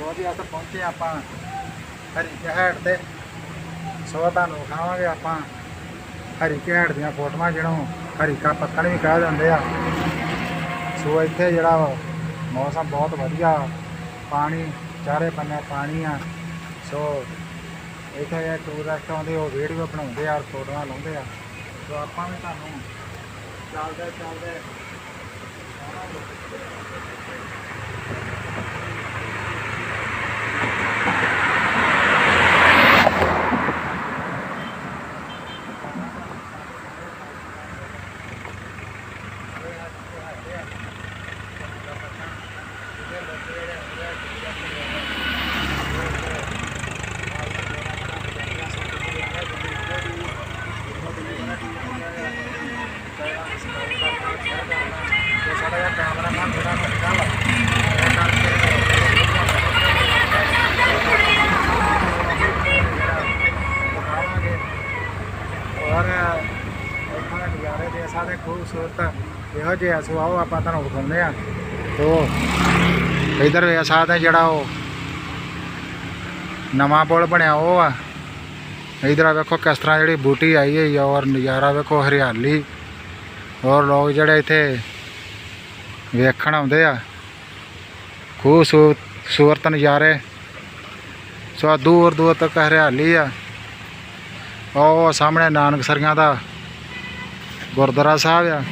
ਸੋ ਜੀ ਅਸੀਂ ਪਹੁੰਚੇ ਆਪਾਂ ਹਰੀ ਕਹਾੜ ਤੇ। ਸੋ ਤੁਹਾਨੂੰ ਵਿਖਾਵਾਂਗੇ ਆਪਾਂ ਹਰੀ ਕਹਾੜ ਦੀਆਂ ਫੋਟੋਆਂ ਜਿਹਨੂੰ ਹਰੀ ਕਾ ਪੱਤਣ ਵੀ ਕਹਿ ਦਿੰਦੇ ਆ। ਸੋ ਇੱਥੇ ਜਿਹੜਾ ਵਾ ਮੌਸਮ ਬਹੁਤ ਵਧੀਆ, ਪਾਣੀ ਚਾਰੇ ਪੰਨੇ ਪਾਣੀ ਆ। ਸੋ ਇੱਥੇ ਇਹ ਟੂਰਿਸਟ ਆਉਂਦੇ, ਉਹ ਵੀਡੀਓ ਬਣਾਉਂਦੇ ਆ, ਫੋਟੋਆਂ ਲਾਉਂਦੇ ਆ। ਸੋ ਆਪਾਂ ਵੀ ਤੁਹਾਨੂੰ ਚੱਲਦੇ ਚੱਲਦੇ ਤੇ ਸਾਡਾ ਇਹ ਕੈਮਰਾਮੈਨ ਜਿਹੜਾ ਨਿਕਲ ਇਹ ਕਰਕੇ ਦਿਖਾਵਾਂਗੇ ਔਰ ਇੱਥੋਂ ਦੇ ਨਜ਼ਾਰੇ ਦੇ ਸਾਰੇ ਖੂਬਸੂਰਤ ਇਹੋ ਜਿਹੇ ਆ। ਸੋ ਆਓ ਆਪਾਂ ਤੁਹਾਨੂੰ ਵਿਖਾਉਂਦੇ ਆ ਤੋ ਇਧਰ ਵੇ ਸਾਥ ਹੈ ਜਿਹੜਾ ਉਹ ਨਵਾਂ ਪੁਲ ਬਣਿਆ ਉਹ ਆ। ਇਧਰ ਵੇਖੋ ਕਿਸ ਤਰ੍ਹਾਂ ਜਿਹੜੀ ਬੂਟੀ ਆਈ ਹੋਈ ਆ ਔਰ ਨਜ਼ਾਰਾ ਵੇਖੋ ਹਰਿਆਲੀ। ਔਰ ਲੋਕ ਜਿਹੜੇ ਇੱਥੇ ਵੇਖਣ ਆਉਂਦੇ ਆ। ਖੂਬਸੂਰਤ ਸੂਰਤ ਨਜ਼ਾਰੇ। ਸੋ ਦੂਰ ਦੂਰ ਤੱਕ ਹਰਿਆਲੀ ਆ। ਉਹ ਸਾਹਮਣੇ ਨਾਨਕਸਰੀਆਂ ਦਾ ਗੁਰਦੁਆਰਾ ਸਾਹਿਬ ਆ।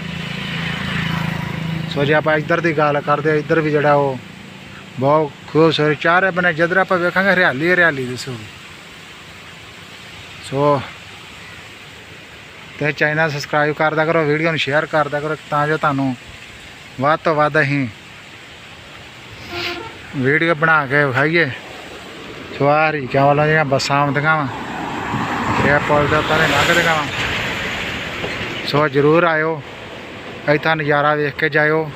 ਸੋ ਜੇ ਆਪਾਂ ਇੱਧਰ ਦੀ ਗੱਲ ਕਰਦੇ ਆ, ਇੱਧਰ ਵੀ ਜਿਹੜਾ ਉਹ ਬਹੁਤ ਖੂਬਸੂਰਤ ਚਾਰੇ ਬਨੇ ਜਿੱਧਰ ਆਪਾਂ ਵੇਖਾਂਗੇ ਹਰਿਆਲੀ ਹਰਿਆਲੀ ਦਿਸੂਗੀ ਸੋ। ਤੇ ਚੈਨਲ ਸਬਸਕ੍ਰਾਈਬ ਕਰਦਾ ਕਰੋ, ਵੀਡੀਓ ਨੂੰ ਸ਼ੇਅਰ ਕਰਦਾ ਕਰੋ, ਤਾਂ ਜੋ ਤੁਹਾਨੂੰ ਵੱਧ ਤੋਂ ਵੱਧ ਅਸੀਂ ਵੀਡੀਓ ਬਣਾ ਕੇ ਵਿਖਾਈਏ। ਸਵਾਰੀ ਚਾਵਲਾਂ ਵਾਲਾ ਜਿਹੜੀਆਂ ਬੱਸਾਂ ਆਉਂਦੀਆਂ ਵਾ ਇਹ ਪੁਲ ਦੇ ਉੱਤੇ ਲੰਘਦੀਆਂ ਵਾ। ਸੋ, ਜ਼ਰੂਰ ਆਇਓ। ਇੱਥੇ ਨਜ਼ਾਰਾ ਵੇਖ ਕੇ ਜਾਇਓ।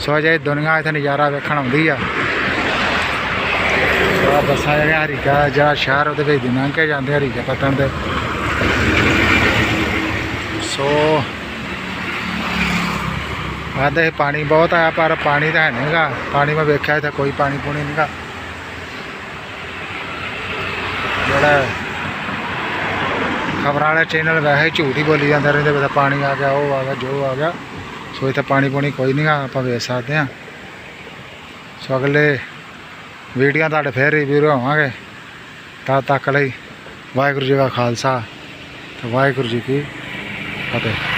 ਸੋ ਜੇ ਦੁਨੀਆ ਇੱਥੇ ਨਜ਼ਾਰਾ ਵੇਖਣ ਆਉਂਦੀ ਆ। ਸੋ ਬੱਸਾਂ ਜਿਹੜੀਆਂ ਹਰੀਕਾ ਜਾਂ ਸ਼ਹਿਰ ਉਹਦੇ ਵਿੱਚ ਦੀ ਕੇ ਜਾਂਦੇ ਹਰੀਕਾ ਪਤਨ ਦੇ। ਸੋ ਆਦੇ ਪਾਣੀ ਬਹੁਤ ਆਇਆ ਪਰ ਪਾਣੀ ਤਾਂ ਹੈ ਨਹੀਂਗਾ ਪਾਣੀ ਮੈਂ ਵੇਖਿਆ ਇੱਥੇ, ਕੋਈ ਪਾਣੀ ਪੂਣੀ ਨਹੀਂਗਾ ਜਿਹੜਾ ਖਬਰਾਂ ਵਾਲੇ ਚੈਨਲ ਵੈਸੇ ਝੂਠ ਹੀ ਬੋਲੀ ਜਾਂਦੇ ਰਹਿੰਦੇ, ਵੀ ਪਾਣੀ ਆ ਗਿਆ, ਉਹ ਆ ਗਿਆ, ਜੋ ਆ ਗਿਆ। ਸੋ ਇੱਥੇ ਪਾਣੀ ਪੂਣੀ ਕੋਈ ਨਹੀਂ ਨਹੀਂਗਾ ਆਪਾਂ ਵੇਚ ਸਕਦੇ ਹਾਂ। ਸੋ ਅਗਲੇ ਵੀਡੀਓ ਤੁਹਾਡੇ ਫੇਰ ਰਿਵਿਊ ਹੋਵਾਂਗੇ। ਤਦ ਤੱਕ ਲਈ ਵਾਹਿਗੁਰੂ ਜੀ ਕਾ ਖਾਲਸਾ ਤੇ ਵਾਹਿਗੁਰੂ ਜੀ ਕੀ ਫਤਿਹ।